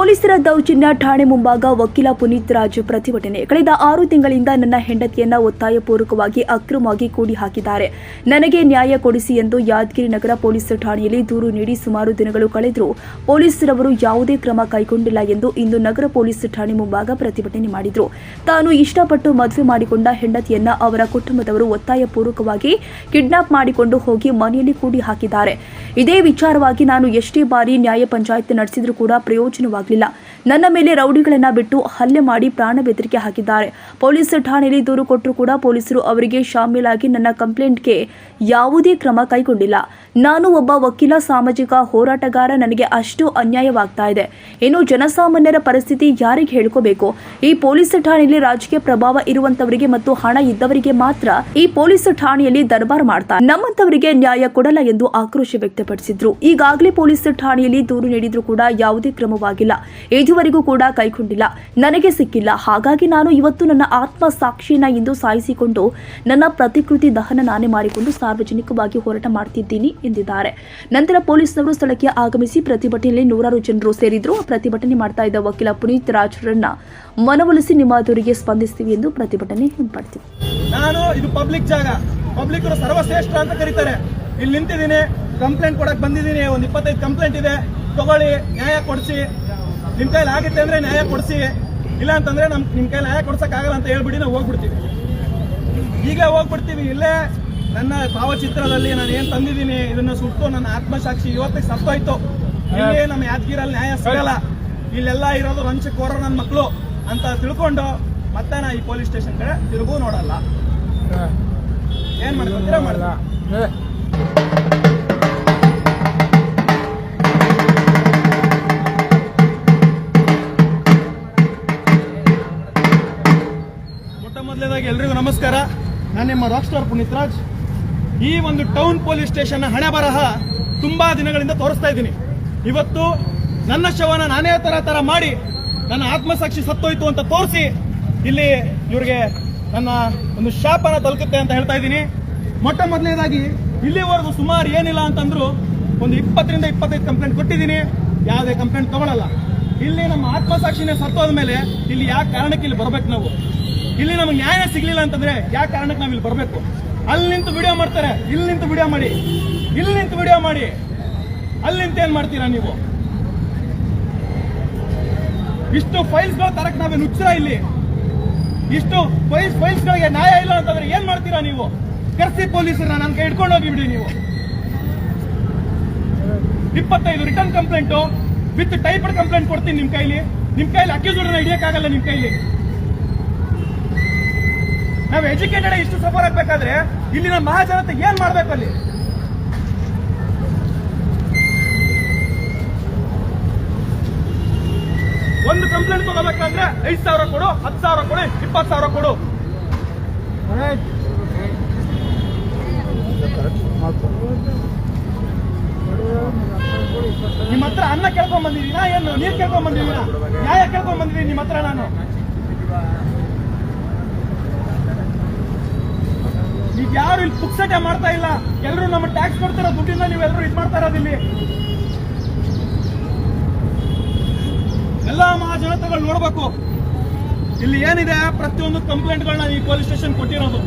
ಪೊಲೀಸರ ದೌರ್ಜನ್ಯ ಠಾಣೆ ಮುಂಭಾಗ ವಕೀಲ ಪುನೀತ್ ರಾಜ್ ಪ್ರತಿಭಟನೆ. ಕಳೆದ ಆರು ತಿಂಗಳಿಂದ ನನ್ನ ಹೆಂಡತಿಯನ್ನ ಒತ್ತಾಯಪೂರ್ವಕವಾಗಿ ಅಕ್ರಮವಾಗಿ ಕೂಡಿ ಹಾಕಿದ್ದಾರೆ. ನನಗೆ ನ್ಯಾಯ ಕೊಡಿಸಿ ಎಂದು ಯಾದಗಿರಿ ನಗರ ಪೊಲೀಸ್ ಠಾಣೆಯಲ್ಲಿ ದೂರು ನೀಡಿ ಸುಮಾರು ದಿನಗಳು ಕಳೆದರೂ ಪೊಲೀಸರವರು ಯಾವುದೇ ಕ್ರಮ ಕೈಗೊಂಡಿಲ್ಲ ಎಂದು ಇಂದು ನಗರ ಪೊಲೀಸ್ ಠಾಣೆ ಮುಂಭಾಗ ಪ್ರತಿಭಟನೆ ಮಾಡಿದರು. ತಾನು ಇಷ್ಟಪಟ್ಟು ಮದುವೆ ಮಾಡಿಕೊಂಡ ಹೆಂಡತಿಯನ್ನ ಅವರ ಕುಟುಂಬದವರು ಒತ್ತಾಯಪೂರ್ವಕವಾಗಿ ಕಿಡ್ನಾಪ್ ಮಾಡಿಕೊಂಡು ಹೋಗಿ ಮನೆಯಲ್ಲಿ ಕೂಡಿ ಹಾಕಿದ್ದಾರೆ. ಇದೇ ವಿಚಾರವಾಗಿ ನಾನು ಎಷ್ಟೇ ಬಾರಿ ನ್ಯಾಯ ಪಂಚಾಯತ್ ನಡೆಸಿದ್ರೂ ಕೂಡ ಪ್ರಯೋಜನವಾಗಲಿಲ್ಲ. ನನ್ನ ಮೇಲೆ ರೌಡಿಗಳನ್ನ ಬಿಟ್ಟು ಹಲ್ಲೆ ಮಾಡಿ ಪ್ರಾಣ ಬೆದರಿಕೆ ಹಾಕಿದ್ದಾರೆ. ಪೊಲೀಸ್ ಠಾಣೆಯಲ್ಲಿ ದೂರು ಕೊಟ್ಟರು ಕೂಡ ಪೊಲೀಸರು ಅವರಿಗೆ ಶಾಮೀಲಾಗಿ ನನ್ನ ಕಂಪ್ಲೇಂಟ್ಗೆ ಯಾವುದೇ ಕ್ರಮ ಕೈಗೊಂಡಿಲ್ಲ. ನಾನು ಒಬ್ಬ ವಕೀಲ, ಸಾಮಾಜಿಕ ಹೋರಾಟಗಾರ, ನನಗೆ ಅಷ್ಟು ಅನ್ಯಾಯವಾಗ್ತಾ ಇದೆ. ಇನ್ನು ಜನಸಾಮಾನ್ಯರ ಪರಿಸ್ಥಿತಿ ಯಾರಿಗೆ ಹೇಳ್ಕೋಬೇಕು? ಈ ಪೊಲೀಸ್ ಠಾಣೆಯಲ್ಲಿ ರಾಜಕೀಯ ಪ್ರಭಾವ ಇರುವಂತವರಿಗೆ ಮತ್ತು ಹಣ ಇದ್ದವರಿಗೆ ಮಾತ್ರ ಈ ಪೊಲೀಸ್ ಠಾಣೆಯಲ್ಲಿ ದರ್ಬಾರ್ ಮಾಡ್ತಾರೆ ನಮ್ಮಂತವರಿಗೆ ನ್ಯಾಯ ಕೊಡಲ್ಲ ಎಂದು ಆಕ್ರೋಶ ವ್ಯಕ್ತಪಡಿಸಿದ್ರು. ಈಗಾಗಲೇ ಪೊಲೀಸ್ ಠಾಣೆಯಲ್ಲಿ ದೂರು ನೀಡಿದ್ರು ಕೂಡ ಯಾವುದೇ ಕ್ರಮವಾಗಿಲ್ಲ. ಇದುವರೆಗೂ ಕೂಡ ಕೈಕೊಂಡಿಲ್ಲ ನನಗೆ ಸಿಕ್ಕಿಲ್ಲ. ಹಾಗಾಗಿ ನಾನು ಇವತ್ತು ನನ್ನ ಆತ್ಮ ಸಾಕ್ಷಿಯನ್ನ ಇಂದು ಸಾಯಿಸಿಕೊಂಡು ನನ್ನ ಪ್ರತಿಕೃತಿ ದಹನ ನಾನೇ ಮಾಡಿಕೊಂಡು ಸಾರ್ವಜನಿಕವಾಗಿ ಹೋರಾಟ ಮಾಡ್ತಿದ್ದೀನಿ ಎಂದಿದ್ದಾರೆ. ನಂತರ ಪೊಲೀಸ್ನವರು ಸ್ಥಳಕ್ಕೆ ಆಗಮಿಸಿ ಪ್ರತಿಭಟನೆಯಲ್ಲಿ ನೂರಾರು ಜನರು ಸೇರಿದ್ರು. ಪ್ರತಿಭಟನೆ ಮಾಡ್ತಾ ಇದ್ದ ವಕೀಲ ಪುನೀತ್ ರಾಜ್ರನ್ನ ಮನವೊಲಿಸಿ ನಿಮ್ಮ ದೂರಿಗೆ ಸ್ಪಂದಿಸ್ತೀವಿ ಎಂದು ಪ್ರತಿಭಟನೆ ಹಿಂಪಡ್ತೀವಿ ನಾನು ಇದು ಪಬ್ಲಿಕ್ ಜಾಗ. ಪಬ್ಲಿಕ್ ಸರ್ವಶ್ರೇಷ್ಠ ಅಂತ ಕರೀತಾರೆ. ಇಲ್ಲಿ ನಿಂತಿದ್ದೀನಿ. ಕಂಪ್ಲೇಂಟ್ ಕೊಡಕ್ ಬಂದಿದ್ದೀನಿ. ಒಂದು ಇಪ್ಪತ್ತೈದು ಕಂಪ್ಲೇಂಟ್ ಇದೆ. ತಗೊಳ್ಳಿ. ನ್ಯಾಯ ಕೊಡಿಸಿ. ನಿಮ್ ಕೈಲಿ ಆಗುತ್ತೆ ಅಂದ್ರೆ ನ್ಯಾಯ ಕೊಡಿಸಿ. ಇಲ್ಲ ಅಂತಂದ್ರೆ ನಮ್ ನಿಮ್ ಕೈಲಿ ನ್ಯಾಯ ಕೊಡ್ಸಕ್ ಆಗಲ್ಲ ಅಂತ ಹೇಳ್ಬಿಡಿ, ನಾವು ಹೋಗ್ಬಿಡ್ತೀವಿ. ಈಗ ಹೋಗ್ಬಿಡ್ತೀವಿ, ಇಲ್ಲೇ ನನ್ನ ಭಾವಚಿತ್ರದಲ್ಲಿ ನಾನು ಏನ್ ತಂದಿದ್ದೀನಿ, ಇದನ್ನ ಸುಟ್ಟು ನನ್ನ ಆತ್ಮಸಾಕ್ಷಿ ಇವತ್ತಿಗೆ ಸತ್ತೋಯ್ತು. ಇಲ್ಲೇ ನಮ್ಮ ಯಾದಗಿರಲ್ಲಿ ನ್ಯಾಯ ಸಿಗಲ್ಲ. ಇಲ್ಲೆಲ್ಲ ಇರೋದು ವಂಚಕೋರ ನನ್ನ ಮಕ್ಕಳು ಅಂತ ತಿಳ್ಕೊಂಡು ಮತ್ತೆ ನಾ ಈ ಪೊಲೀಸ್ ಸ್ಟೇಷನ್ ಕಡೆ ತಿರುಗೂ ನೋಡಲ್ಲ. ಏನ್ ಮಾಡ್ತೀರಾ? ಮಾಡಲ್ಲ ಮೊದಲನೇದಾಗಿ ಎಲ್ರಿಗೂ ನಮಸ್ಕಾರ. ನಾನು ನಿಮ್ಮ ರಾಕ್ ಸ್ಟಾರ್ ಪುನೀತ್ ರಾಜ್. ಈ ಒಂದು ಟೌನ್ ಪೊಲೀಸ್ ಸ್ಟೇಷನ್ ಹಣೆ ಬರಹ ತುಂಬಾ ದಿನಗಳಿಂದ ತೋರಿಸ್ತಾ ಇದ್ದೀನಿ. ಇವತ್ತು ನನ್ನ ಶವನ ನಾನೇ ತರ ತರ ಮಾಡಿ ನನ್ನ ಆತ್ಮಸಾಕ್ಷಿ ಸತ್ತೋಯ್ತು ಅಂತ ತೋರಿಸಿ ಇಲ್ಲಿ ಇವ್ರಿಗೆ ನನ್ನ ಒಂದು ಶಾಪನ ತಲುಪುತ್ತೆ ಅಂತ ಹೇಳ್ತಾ ಇದ್ದೀನಿ. ಮೊಟ್ಟ ಮೊದಲನೇದಾಗಿ ಇಲ್ಲಿವರೆಗೂ ಸುಮಾರು ಏನಿಲ್ಲ ಅಂತಂದ್ರು ಒಂದು ಇಪ್ಪತ್ತರಿಂದ ಇಪ್ಪತ್ತೈದು ಕಂಪ್ಲೇಂಟ್ ಕೊಟ್ಟಿದ್ದೀನಿ. ಯಾವುದೇ ಕಂಪ್ಲೇಂಟ್ ತಗೊಳ್ಳಲ್ಲ ಇಲ್ಲಿ ನಮ್ಮ ಆತ್ಮಸಾಕ್ಷಿನೇ ಸತ್ತೋದ ಮೇಲೆ ಇಲ್ಲಿ ಯಾವ ಕಾರಣಕ್ಕೆ ಇಲ್ಲಿ ಬರಬೇಕು ನಾವು? ಇಲ್ಲಿ ನಮಗೆ ನ್ಯಾಯ ಸಿಗ್ಲಿಲ್ಲ ಅಂತಂದ್ರೆ ಯಾವ ಕಾರಣಕ್ಕೆ ನಾವ್ ಇಲ್ಲಿ ಬರ್ಬೇಕು? ಅಲ್ಲಿ ನಿಂತು ವಿಡಿಯೋ ಮಾಡ್ತಾರೆ, ಇಲ್ಲಿ ನಿಂತು ವಿಡಿಯೋ ಮಾಡಿ, ಇಲ್ಲಿ ನಿಂತು ವಿಡಿಯೋ ಮಾಡಿ. ಅಲ್ಲಿ ನಿಂತ ಏನ್ ಮಾಡ್ತೀರಾ ನೀವು? ಇಷ್ಟು ಫೈಲ್ಸ್ಗಳು ತರಕ್ ನಾವೇ ನುಚ್ಚರ ಇಲ್ಲಿ. ಇಷ್ಟು ಫೈಲ್ಸ್ ಫೈಲ್ಸ್ ಗಳಿಗೆ ನ್ಯಾಯ ಇಲ್ಲ ಅಂತಂದ್ರೆ ಏನ್ ಮಾಡ್ತೀರಾ ನೀವು? ಕರ್ಸಿ ಪೊಲೀಸರನ್ನ ನನ್ನ ಕೈ ಹಿಡ್ಕೊಂಡು ಹೋಗಿ ಬಿಡಿ ನೀವು. ಇಪ್ಪತ್ತೈದು return complaint with typed complaint ಕೊಡ್ತೀನಿ ನಿಮ್ ಕೈಲಿ. ನಿಮ್ ಕೈಲಿ ಅಕ್ಯೂಸ್ ಹಿಡಿಯಕ್ಕಾಗಲ್ಲ ನಿಮ್ ಕೈಲಿ. ನಾವು ಎಜುಕೇಟೆಡ್ ಇಷ್ಟು ಸಫರ್ ಆಗ್ಬೇಕಾದ್ರೆ ಇಲ್ಲಿನ ಮಹಾಜನತೆ ಏನ್ ಮಾಡ್ಬೇಕು ಅಲ್ಲಿ? ಒಂದು ಕಂಪ್ಲೇಂಟ್ ತಗೋಬೇಕಂದ್ರೆ ಐದು ಸಾವಿರ ಕೊಡು ಹತ್ತು ಸಾವಿರ ಕೊಡು ಇಪ್ಪತ್ತು ಸಾವಿರ ಕೊಡು. ನಿಮ್ಮ ಹತ್ರ ಅನ್ನ ಕೇಳ್ಕೊಂಡ್ ಬಂದಿದ್ದೀನಾ. ಏನು ನೀರ್ ಕೇಳ್ಕೊಂಡ್ ಬಂದಿದ್ದೀನಾ ನ್ಯಾಯ ಕೇಳ್ಕೊಂಡ್ ಬಂದಿದ್ದೀನಿ ನಿಮ್ಮ ಹತ್ರ ನಾನು. ಈಗ ಯಾರು ಇಲ್ಲಿ ಪುಕ್ಸಟೆ ಮಾಡ್ತಾ ಇಲ್ಲ? ಎಲ್ಲರೂ ನಮ್ಮ ಟ್ಯಾಕ್ಸ್ ಕೊಡ್ತಿರೋ ದುಡ್ಡಿಂದ ನೀವೆಲ್ಲರೂ ಇದು ಮಾಡ್ತಾ ಇರೋದು ಇಲ್ಲಿ? ಎಲ್ಲಾ ಮಹಾಜನತೆಗಳು ನೋಡ್ಬೇಕು. ಇಲ್ಲಿ ಏನಿದೆ? ಪ್ರತಿಯೊಂದು ಕಂಪ್ಲೇಂಟ್ಗಳನ್ನ ಈ ಪೊಲೀಸ್ ಸ್ಟೇಷನ್ ಕೊಟ್ಟಿರೋದು.